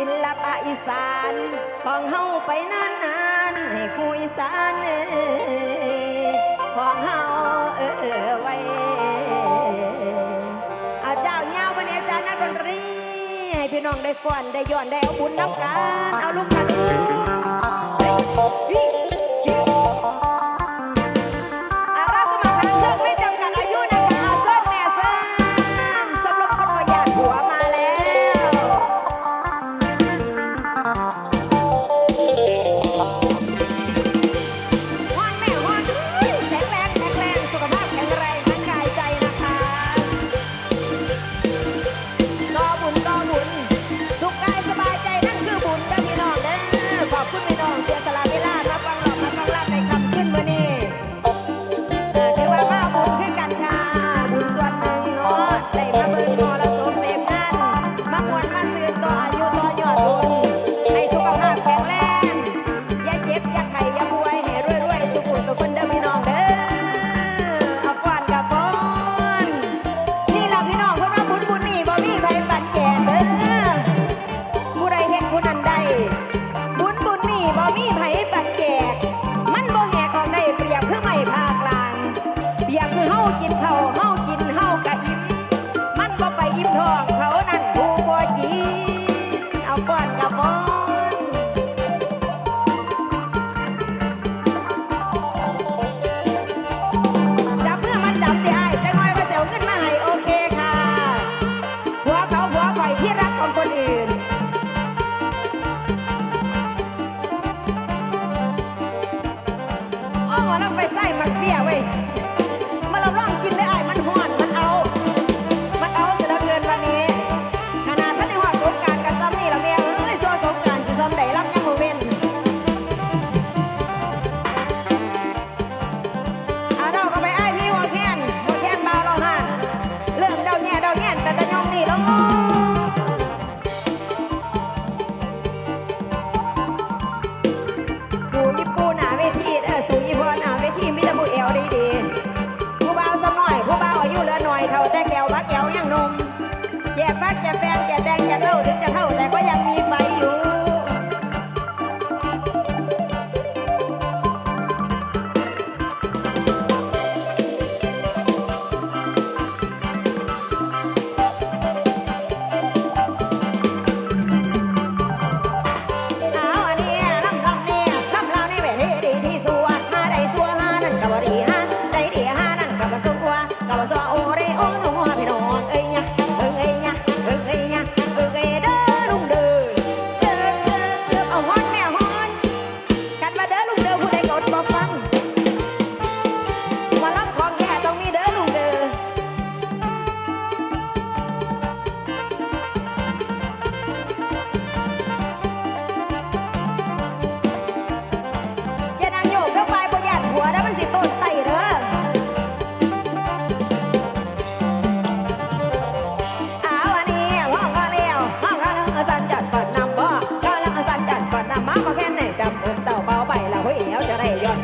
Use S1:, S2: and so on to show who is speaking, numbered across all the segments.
S1: ศิลปะอีสานของเฮาไปนานๆให้คุยสานเอ้ของเฮาเออไว้เอาเจ้าเงาวันนี้อาจารย์นัดดนตรีให้พี่น้องได้ฟ้อนได้ย้อนได้เอาบุญนัำการเอาลูกกัน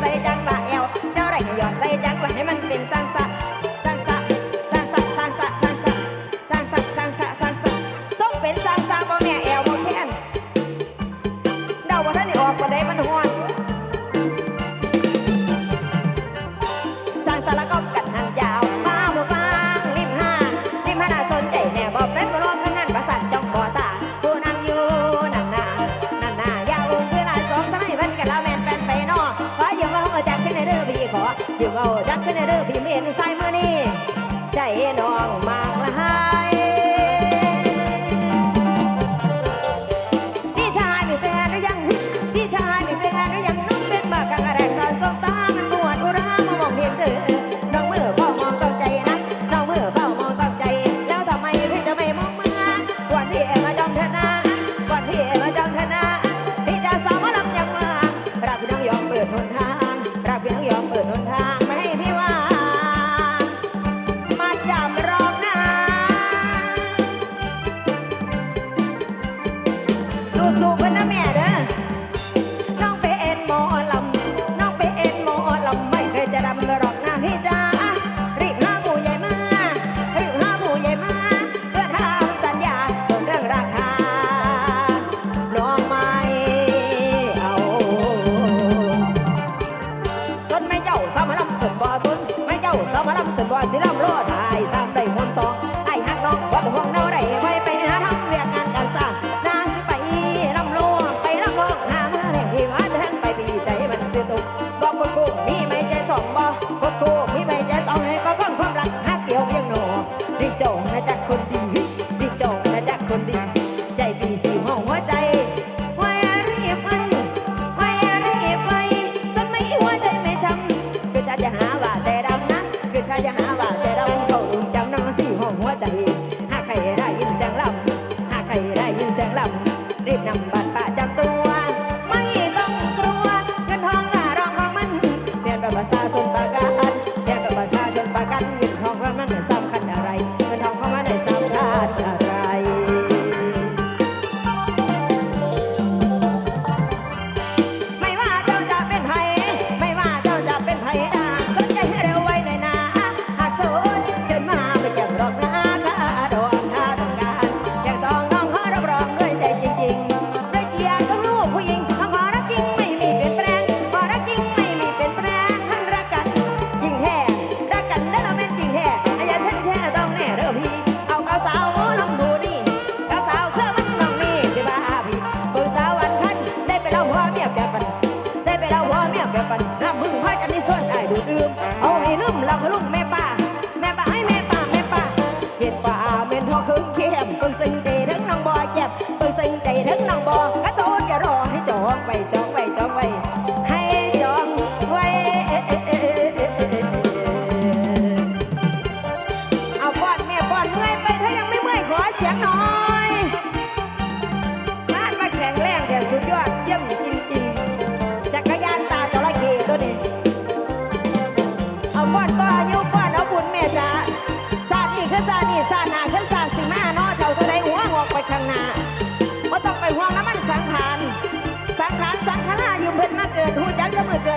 S1: ใส่จังหะเอวเจ้าไรก็ย้อนใส่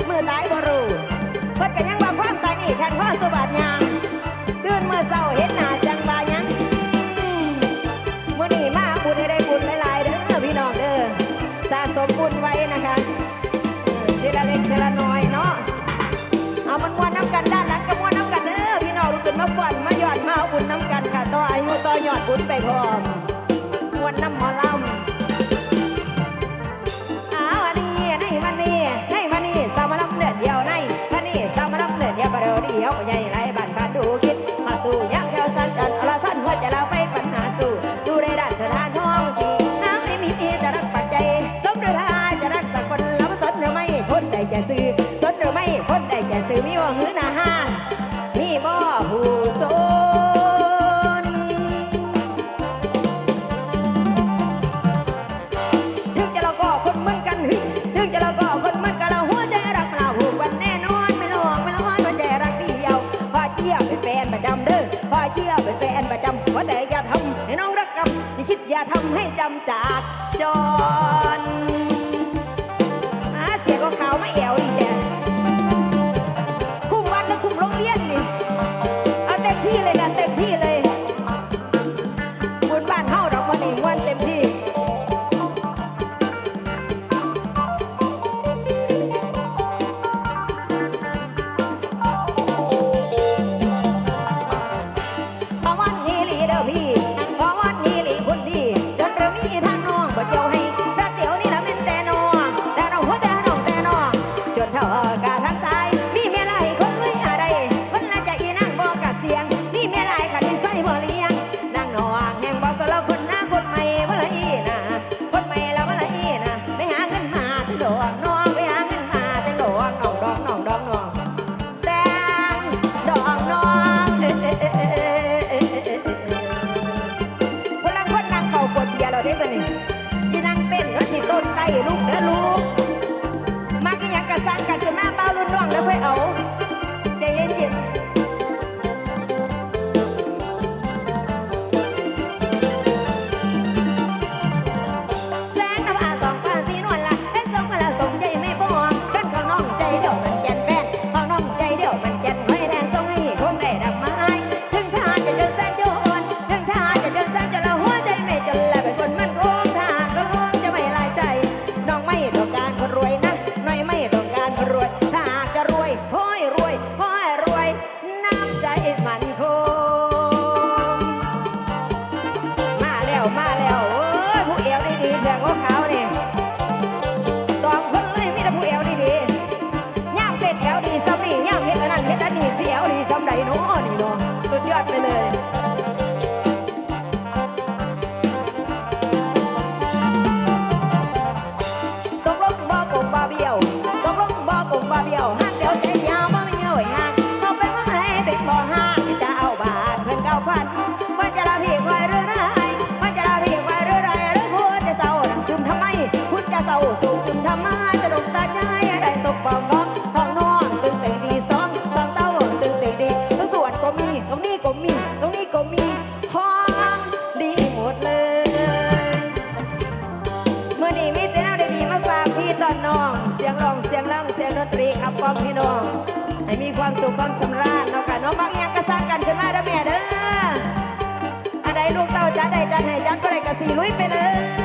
S1: มือตายบ่รู้เพิ่นก็ยังบ่ความตายนี่แทนพ่อสวัสติยามตื่นเมื่อเศร้าเห็นหนาจังบายังมื้อนี้มาบุญให้ได้บุญหลายๆเด้อพี่น้องเด้อสะสมบุญไว้นะคะทีละเล็กทีละน้อยเนาะเอามันม้วนน้ำกันด้านหลังก็ม้วนน้ำกันเด้อพี่น้องลุกขึ้นมาฝันมาหยอดมาเอาบุญน้ำกันค่ะต่ออายุต่อหยอดบุญไปพร้อม ซื้อ acá. สุขควงมสำราญเนาะค่ะน้องบางอย่งก็สร้างกันขึ้นมาเด้อแม่เด้ออะไรลูกเต่าจัดได้จัดให้จัดก็ได้กระสีลุยไปเลย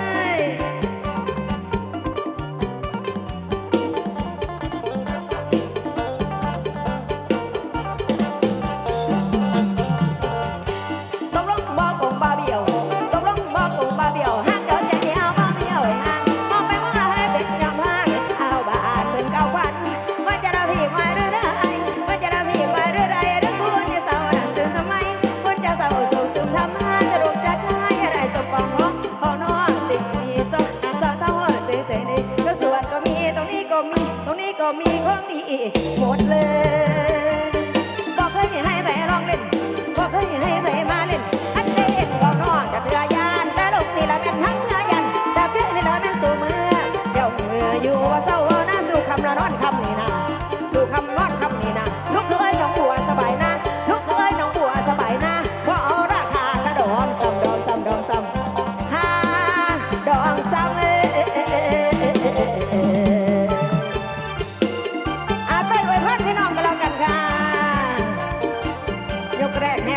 S1: ีของดีหมดเลย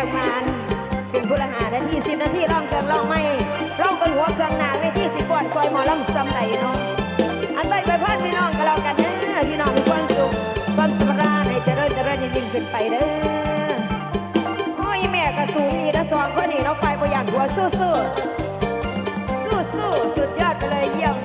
S1: งมันสิ่งพุทธหาได้ที่สิบนาทีร่องเกินร่องไม่ร่องไปหัวเครื่องนาไม่ที่สิบก่อนซอยหมอล่องซ้ำไหลเนาะอันใดไปพ่อพี่น้องก็แล้วกันเด้อพี่น้องมีความสุขความสุขราในจะเริ่มจะเริ่มยิ่งขึ้นไปเด้อโอ้ยแม่กระสูงอีนะสองคนนี่น้องไปประหยัดหัวสู้สู้สู้สู้สุดยอดไปเลยเยี่ยม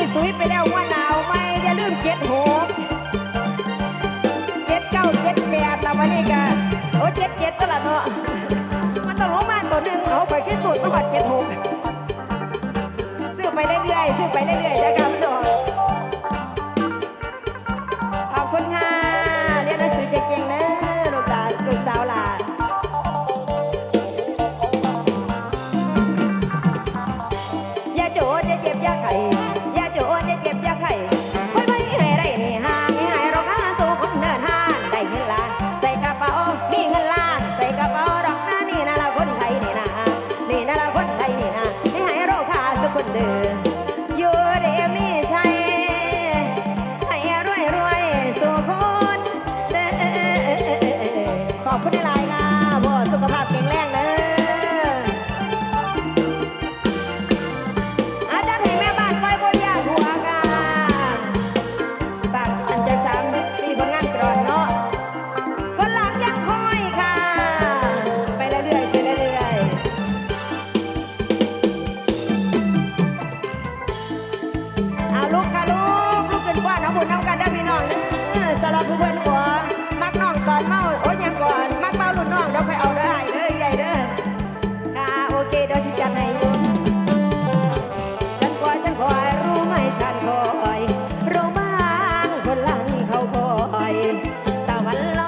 S1: นี้สวยไปแล้วว่าหนาวไหมอย่าลืมเก็ดหกเก็ดเก้าเก็ดแปดละวันนี้กันโอ้เจ็ดเจ็ดก็ละเนาะมันต้องรู้มานตัวหนึ่งเขาไปคิดสุดมันหัดเจ็ดหกซื้อไปเรื่อยๆซื้อไปเรื่อยๆนะครับ